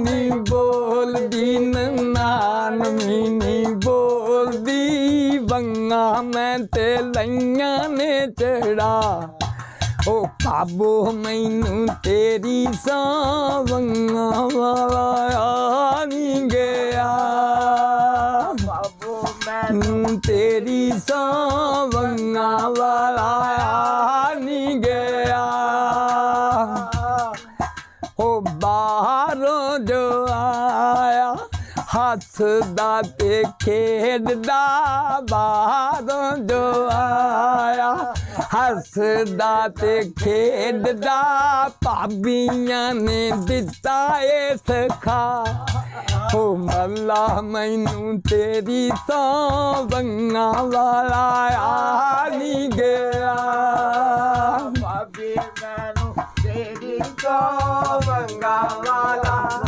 ਨੀ ਬੋਲਦੀ ਨਨਾਨ ਵੀ ਨੀ ਬੋਲਦੀ। ਬੰਗਾ ਮੈਂ ਤੇ ਲਈਆਂ ਨੇ ਚੜਾ। ਓ ਕਾਬੂ ਮੈਨੂੰ ਤੇਰੀ ਸਾਵੰਗਾ ਵਾਲਾ ਨਹੀਂ ਗਿਆ। ਬਾਬੂ, ਮੈਨੂੰ ਤੇਰੀ ਸਾਵੰਗਾ ਉਹ ਬਾਹਰੋਂ ਜੋ ਆਇਆ ਹੱਸਦਾ ਤੇ ਖੇਡਦਾ ਬਾਹਰੋਂ ਜੋ ਆਇਆ ਹੱਸਦਾ ਤੇ ਖੇਡਦਾ ਭਾਬੀਆਂ ਨੇ ਦਿੱਤਾ ਏ ਸਖਾ। ਹੋ ਮੱਲਾ, ਮੈਨੂੰ ਤੇਰੀ ਸੌਂਵੰਗਾ ਵਾਲਾ ਆ मंगवाला